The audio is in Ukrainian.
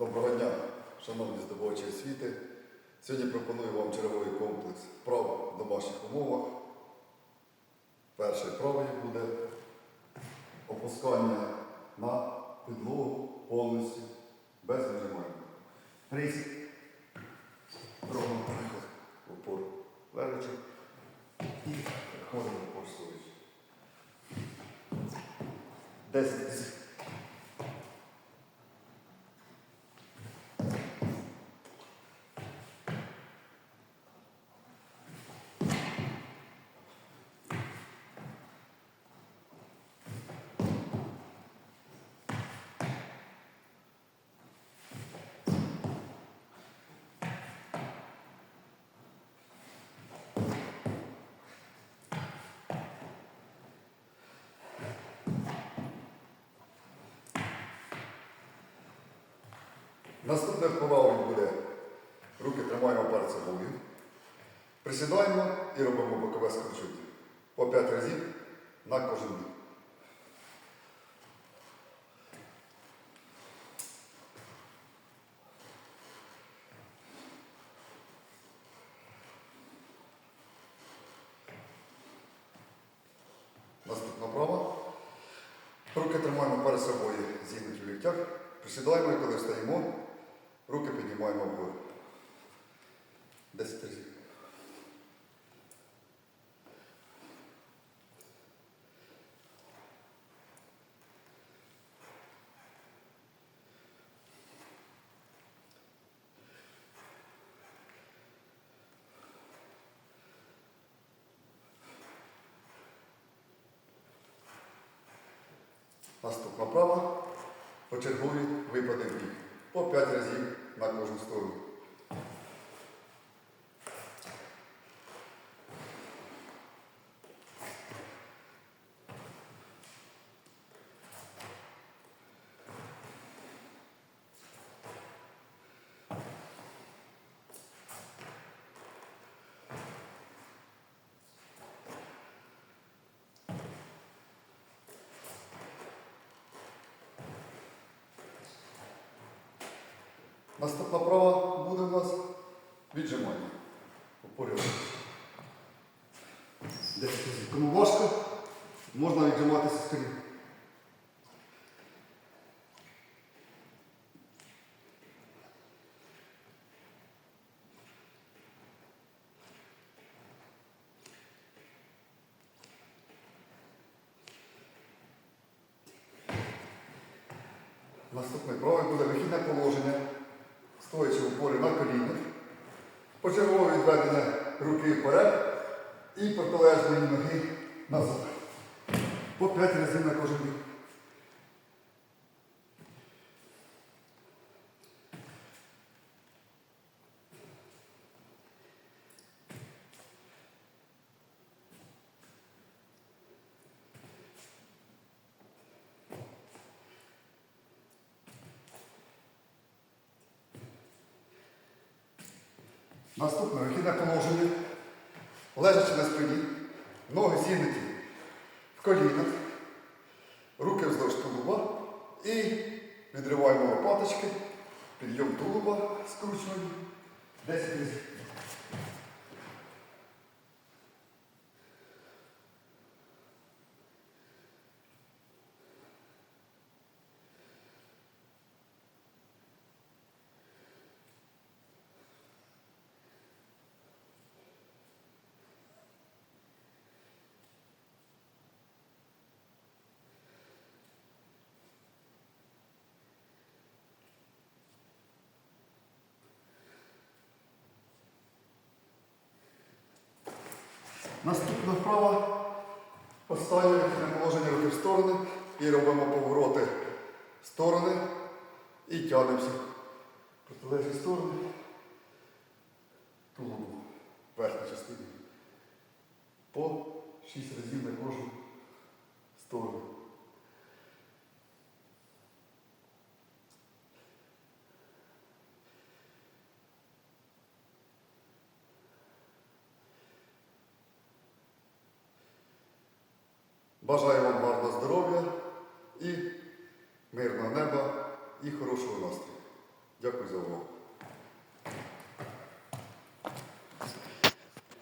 Доброго дня, шановні здобувачі освіти. Сьогодні пропоную вам черговий комплекс вправ в домашніх умовах. Першою вправою буде опускання на підлогу повністю без вижимання. Присід. Робимо переход в опор лежачи і ходимо в опор стоячи. 10 Наступне вправо буде руки тримаємо перед собою. Присідаємо і робимо бокове скручування. По 5 разів на кожен бік. Наступна вправа. Руки тримаємо перед собою зігнуті в ліктях. Присідаємо і коли встаємо, руки піднімаємо вгору. 10 разів. Наступна права. Почергові випади в бік. По 5 разів на кожну сторону. Наступна права буде у нас віджимання. 10. Кому важко, можна віджиматися з. Наступний правий буде вихідне положення, упорі на колінах. Почергово відведення руки вперед і протилежної ноги назад. По 5 разів на кожен бік. Наступне вихідне положення. Лежачи на спині, ноги зігнуті в колінах, руки вздовж тулуба і відриваємо лопаточки, підйом тулуба скручуємо. 10 Наступна вправа. Вихідне положення руки в сторони і робимо повороти в сторони і тягнемося. Протилежні сторони. Тулубу верхній частині. По 6 разів на кожну сторону. Бажаю вам гарного здоров'я і мирного неба і хорошого настрою. Дякую за увагу.